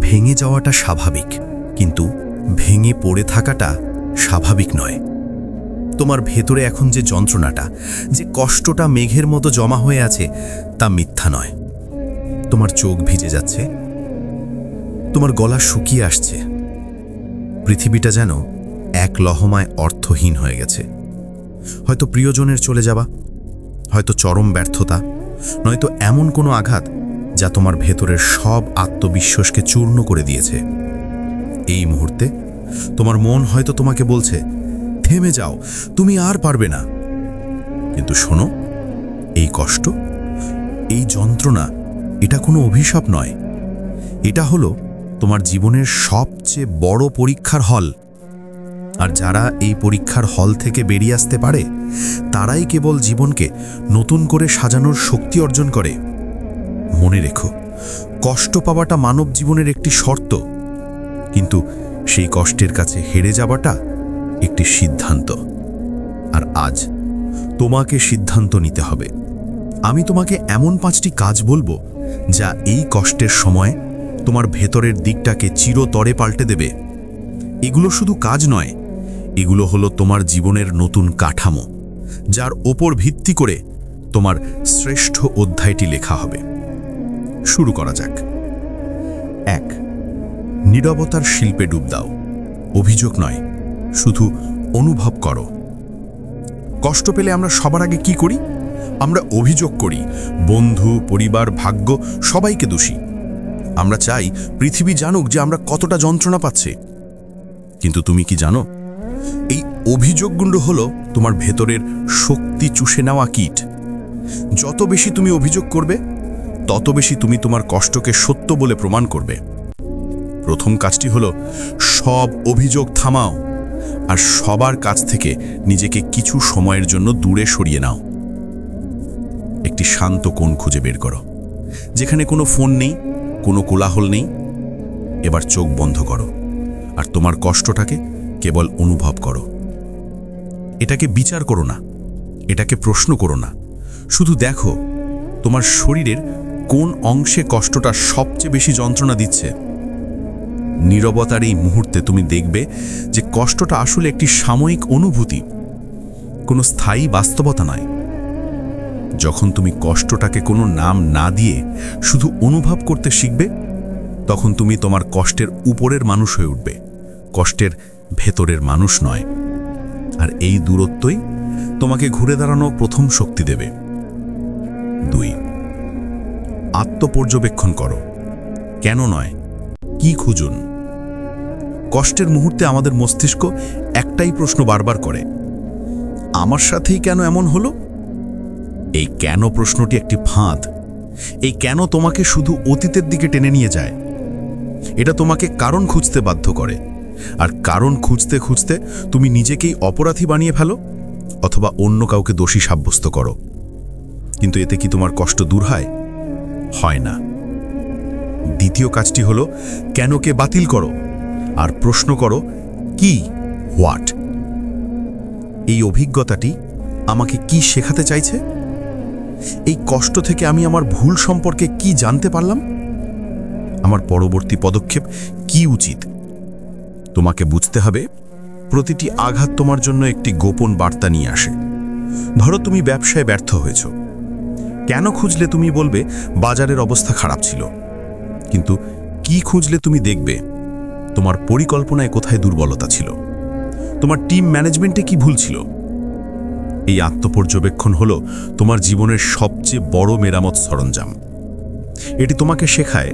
ভেঙে যাওয়াটা স্বাভাবিক, কিন্তু ভেঙে পড়ে থাকাটা স্বাভাবিক নয়। তোমার ভেতরে এখন যে যন্ত্রণাটা, যে কষ্টটা মেঘের মতো জমা হয়ে আছে, তা মিথ্যা নয়। তোমার চোখ ভিজে যাচ্ছে, তোমার গলা শুকিয়ে আসছে। পৃথিবীটা যেন এক লহমায় অর্থহীন হয়ে গেছে। হয়তো প্রিয়জনের চলে যাওয়া, হয়তো চরম ব্যর্থতা, নয়তো এমন কোনো আঘাত যা তোমার ভেতরের সব আত্মবিশ্বাসকে চূর্ণ করে দিয়েছে। এই মুহূর্তে তোমার মন হয়তো তোমাকে বলছে, থেমে যাও, তুমি আর পারবে না। কিন্তু শোনো, এই কষ্ট, এই যন্ত্রণা, এটা কোনো অভিশাপ নয়। এটা হলো তোমার জীবনের সবচেয়ে বড় পরীক্ষার হল। আর যারা এই পরীক্ষার হল থেকে বেরিয়ে আসতে পারে, তারাই কেবল জীবনকে নতুন করে সাজানোর শক্তি অর্জন করে। মনে রেখো, কষ্ট পাওয়াটা মানব জীবনের একটি শর্ত। কিন্তু সেই কষ্টের কাছে হেরে যাওয়াটা একটি সিদ্ধান্ত। আর আজ তোমাকে সিদ্ধান্ত নিতে হবে। আমি তোমাকে এমন পাঁচটি কাজ বলব যা এই কষ্টের সময় তোমার ভেতরের দিকটাকে চিরতরে পাল্টে দেবে। এগুলো শুধু কাজ নয়, এগুলো হলো তোমার জীবনের নতুন কাঠামো, যার ওপর ভিত্তি করে তোমার শ্রেষ্ঠ অধ্যায়টি লেখা হবে। শুরু করা যাক। এক, নীরবতার শিল্পে ডুব দাও। অভিযোগ নয়, শুধু অনুভব করো। কষ্ট পেলে আমরা সবার আগে কি করি? আমরা অভিযোগ করি, বন্ধু, পরিবার, ভাগ্য, সবাইকে দোষী। আমরা চাই পৃথিবী জানুক যে আমরা কতটা যন্ত্রণা পাচ্ছে। কিন্তু তুমি কি জানো, এই অভিযোগগুলো হলো তোমার ভেতরের শক্তি চুষে নেওয়া কীট। যত বেশি তুমি অভিযোগ করবে তত বেশি তুমি তোমার কষ্টকে সত্য বলে প্রমাণ করবে। প্রথম কাজটি হলো, সব অভিযোগ থামাও আর সবার কাছ থেকে নিজেকে কিছু সময়ের জন্য দূরে সরিয়ে নাও। একটি শান্ত কোণ খুঁজে বের করো, যেখানে কোনো ফোন নেই, কোনো কোলাহল নেই। এবার চোখ বন্ধ করো আর তোমার কষ্টটাকে কেবল অনুভব করো। এটাকে বিচার করো না, এটাকে প্রশ্ন করো না। শুধু দেখো, তোমার শরীরের কোন অংশে কষ্টটা সবচেয়ে বেশি যন্ত্রণা দিচ্ছে? নীরবতার এই মুহূর্তে তুমি দেখবে যে কষ্টটা আসলে একটি সাময়িক অনুভূতি, কোনো স্থায়ী বাস্তবতা নয়। যখন তুমি কষ্টটাকে কোনো নাম না দিয়ে শুধু অনুভব করতে শিখবে, তখন তুমি তোমার কষ্টের উপরের মানুষ হয়ে উঠবে, কষ্টের ভেতরের মানুষ নয়। আর এই দূরত্বই তোমাকে ঘুরে দাঁড়ানো প্রথম শক্তি দেবে। দুই আত্মপর্যবেক্ষণ করো। কেন নয়? কি খুঁজুন? কষ্টের মুহূর্তে আমাদের মস্তিষ্ক একটাই প্রশ্ন বারবার করে, আমার সাথেই কেন এমন হলো? এই কেন প্রশ্নটি একটি ফাঁদ। এই কেন তোমাকে শুধু অতীতের দিকে টেনে নিয়ে যায়? এটা তোমাকে কারণ খুঁজতে বাধ্য করে। আর কারণ খুঁজতে খুঁজতে তুমি নিজেকেই অপরাধী বানিয়ে ফেলো, অথবা অন্য কাউকে দোষী সাব্যস্ত করো। কিন্তু এতে কি তোমার কষ্ট দূর হয়? হয় না। দ্বিতীয় কাজটি হলো কেনকে বাতিল করো? আর প্রশ্ন করো, কি, হোয়াট? এই অভিজ্ঞতাটি আমাকে কি শেখাতে চাইছে? এই কষ্ট থেকে আমি আমার ভুল সম্পর্কে কি জানতে পারলাম? আমার পরবর্তী পদক্ষেপ কি উচিত? তোমাকে বুঝতে হবে, প্রতিটি আঘাত তোমার জন্য একটি গোপন বার্তা নিয়ে আসে। ধরো তুমি ব্যবসায় ব্যর্থ হয়েছ। কেন খুঁজলে তুমি বলবে, বাজারের অবস্থা খারাপ ছিল। কিন্তু কি খুঁজলে তুমি দেখবে, তোমার পরিকল্পনায় কোথায় দুর্বলতা ছিল? তোমার টিম ম্যানেজমেন্টে কি ভুল ছিল? এই আত্মপর্যবেক্ষণ হলো তোমার জীবনের সবচেয়ে বড় মেরামত সরঞ্জাম। এটি তোমাকে শেখায়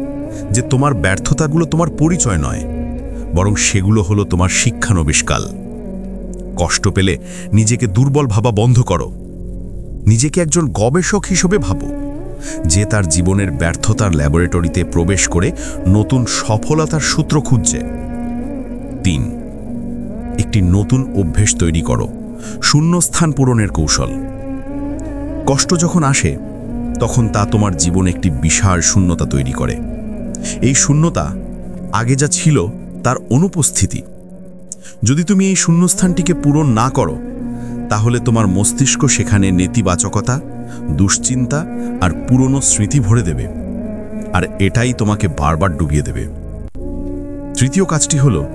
যে তোমার ব্যর্থতাগুলো তোমার পরিচয় নয়, বরং সেগুলো হলো তোমার শিক্ষানবিষ্কাল। কষ্ট পেলে নিজেকে দুর্বল ভাবা বন্ধ করো। নিজেকে একজন গবেষক হিসেবে ভাবো, যে তার জীবনের ব্যর্থতার ল্যাবরেটরিতে প্রবেশ করে নতুন সফলতার সূত্র খুঁজছে। তিন, একটি নতুন অভ্যেস তৈরি করো শূন্যস্থান পূরণের কৌশল। কষ্ট যখন আসে, তখন তা তোমার জীবন একটি বিশাল শূন্যতা তৈরি করে। এই শূন্যতা আগে যা ছিল তার অনুপস্থিতি। যদি তুমি এই শূন্যস্থানটিকে পূরণ না করো তাহলে তোমার মস্তিষ্ক সেখানে নেতিবাচকতা, দুশ্চিন্তা আর পুরনো স্মৃতি ভরে দেবে। আর এটাই তোমাকে বারবার ডুবিয়ে দেবে। তৃতীয় কাজটি হলো,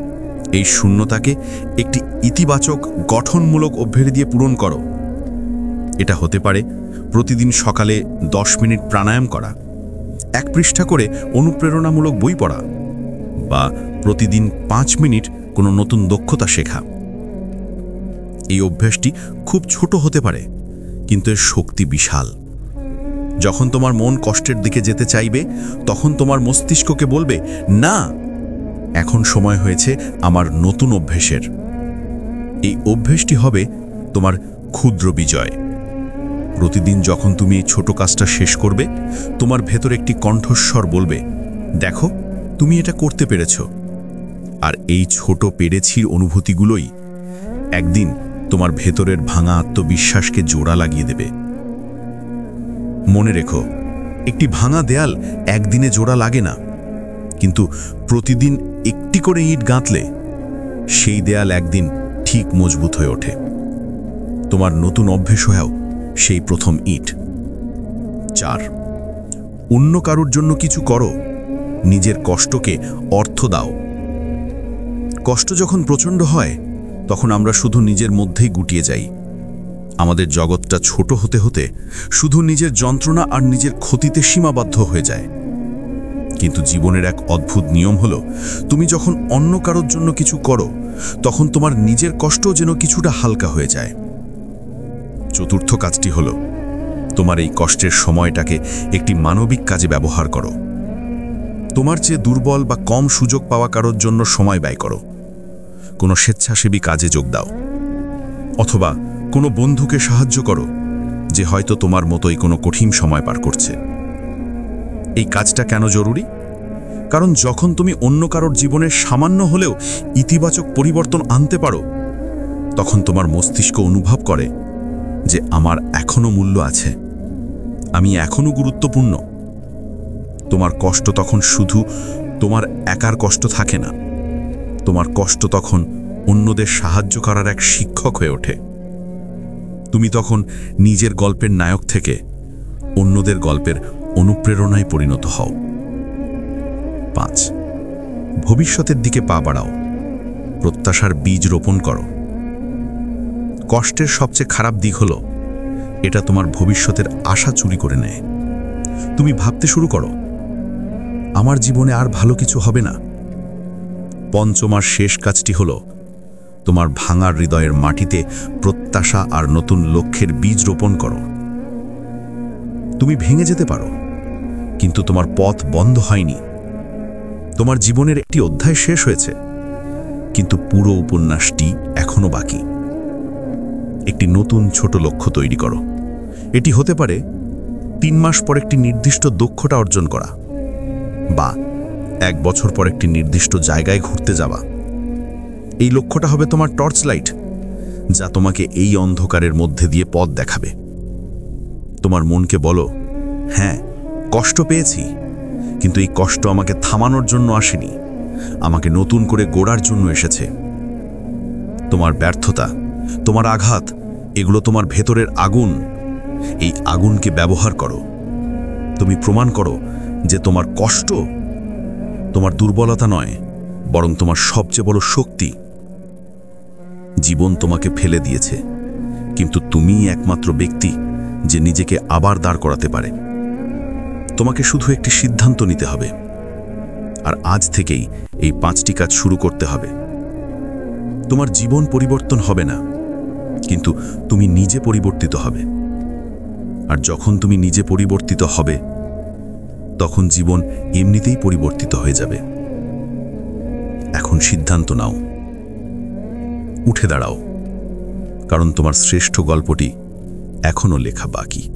এই শূন্যতাকে একটি ইতিবাচক, গঠনমূলক অভ্যেস দিয়ে পূরণ করো। এটা হতে পারে প্রতিদিন সকালে দশ মিনিট প্রাণায়াম করা, এক পৃষ্ঠা করে অনুপ্রেরণামূলক বই পড়া, বা প্রতিদিন পাঁচ মিনিট কোনো নতুন দক্ষতা শেখা। এই অভ্যাসটি খুব ছোট হতে পারে, কিন্তু এর শক্তি বিশাল। যখন তোমার মন কষ্টের দিকে যেতে চাইবে, তখন তোমার মস্তিষ্ককে বলবে, না, এখন সময় হয়েছে আমার নতুন অভ্যেসের। এই অভ্যেসটি হবে তোমার ক্ষুদ্র বিজয়। প্রতিদিন যখন তুমি এই ছোট কাজটা শেষ করবে, তোমার ভেতর একটি কণ্ঠস্বর বলবে, দেখো, তুমি এটা করতে পেরেছ। আর এই ছোট পেরেছির অনুভূতিগুলোই একদিন তোমার ভেতরের ভাঙা আত্মবিশ্বাসকে জোড়া লাগিয়ে দেবে। মনে রেখো, একটি ভাঙা দেয়াল একদিনে জোড়া লাগে না, কিন্তু প্রতিদিন একটি করে ইট গাঁথলে সেই দেয়াল একদিন ঠিক মজবুত হয়ে ওঠে। তোমার নতুন অভ্যেস হয়েও সেই প্রথম ইট। চার, অন্য কারোর জন্য কিছু করো, নিজের কষ্টকে অর্থ দাও। কষ্ট যখন প্রচণ্ড হয় তখন আমরা শুধু নিজের মধ্যেই গুটিয়ে যাই। আমাদের জগৎটা ছোট হতে হতে শুধু নিজের যন্ত্রণা আর নিজের ক্ষতিতে সীমাবদ্ধ হয়ে যায়। কিন্তু জীবনের এক অদ্ভুত নিয়ম হলো, তুমি যখন অন্য কারোর জন্য কিছু করো, তখন তোমার নিজের কষ্টও যেন কিছুটা হালকা হয়ে যায়। চতুর্থ কাজটি হলো, তোমার এই কষ্টের সময়টাকে একটি মানবিক কাজে ব্যবহার করো। তোমার চেয়ে দুর্বল বা কম সুযোগ পাওয়া কারোর জন্য সময় ব্যয় করো। কোনো স্বেচ্ছাসেবী কাজে যোগ দাও। অথবা কোনো বন্ধুকে সাহায্য করো, যে হয়তো তোমার মতোই কোনো কঠিন সময় পার করছে। এই কাজটা কেন জরুরি? কারণ যখন তুমি অন্য কারোর জীবনে সামান্য হলেও ইতিবাচক পরিবর্তন আনতে পারো, তখন তোমার মস্তিষ্ক অনুভব করে যে আমার এখনও মূল্য আছে। আমি এখনও গুরুত্বপূর্ণ। তোমার কষ্ট তখন শুধু তোমার একার কষ্ট থাকে না। তোমার কষ্ট তখন অন্যদের সাহায্য করার এক শিক্ষক হয়ে ওঠে। তুমি তখন নিজের গল্পের নায়ক থেকে অন্যদের গল্পের অনুপ্রেরণায় পরিণত হও। পাঁচ, ভবিষ্যতের দিকে পা বাড়াও। প্রত্যাশার বীজ রোপণ করো। কষ্টের সবচেয়ে খারাপ দিক হলো, এটা তোমার ভবিষ্যতের আশা চুরি করে নেয়। তুমি ভাবতে শুরু করো, আমার জীবনে আর ভালো কিছু হবে না। পঞ্চমার শেষ কাজটি হল তোমার ভাঙার হৃদয়ের মাটিতে প্রত্যাশা আর নতুন লক্ষ্যের বীজ রোপণ করো। তুমি ভেঙে যেতে পারো, কিন্তু তোমার পথ বন্ধ হয়নি। তোমার জীবনের একটি অধ্যায় শেষ হয়েছে, কিন্তু পুরো উপন্যাসটি এখনও বাকি। একটি নতুন ছোট লক্ষ্য তৈরি করো। এটি হতে পারে তিন মাস পর একটি নির্দিষ্ট দক্ষতা অর্জন করা বা এক বছর পর একটি নির্দিষ্ট জায়গায় ঘুরতে যাওয়া। এই লক্ষ্যটা হবে তোমার টর্চ লাইট যা তোমাকে এই অন্ধকারের মধ্যে দিয়ে পথ দেখাবে। তোমার মনকে বলো হ্যাঁ কষ্ট পেয়েছি, কিন্তু এই কষ্ট আমাকে থামানোর জন্য আসেনি, আমাকে নতুন করে গোড়ার জন্য এসেছে। তোমার ব্যর্থতা, তোমার আঘাত, এগুলো তোমার ভেতরের আগুন, এই আগুনকে ব্যবহার করো। তুমি প্রমাণ করো যে তোমার কষ্ট তোমার দুর্বলতা নয়, বরং তোমার সবচেয়ে বড় শক্তি। জীবন তোমাকে ফেলে দিয়েছে, কিন্তু তুমিই একমাত্র ব্যক্তি যে নিজেকে আবার দাঁড় করাতে পারে। তোমাকে শুধু একটি সিদ্ধান্ত নিতে হবে, আর আজ থেকেই এই পাঁচটি কাজ শুরু করতে হবে। তোমার জীবন পরিবর্তন হবে না, কিন্তু তুমি নিজে পরিবর্তিত হবে। আর যখন তুমি নিজে পরিবর্তিত হবে তখন জীবন এমনিতেই পরিবর্তিত হয়ে যাবে। এখন সিদ্ধান্ত নাও। উঠে দাঁড়াও। কারণ তোমার শ্রেষ্ঠ গল্পটি এখনও লেখা বাকি।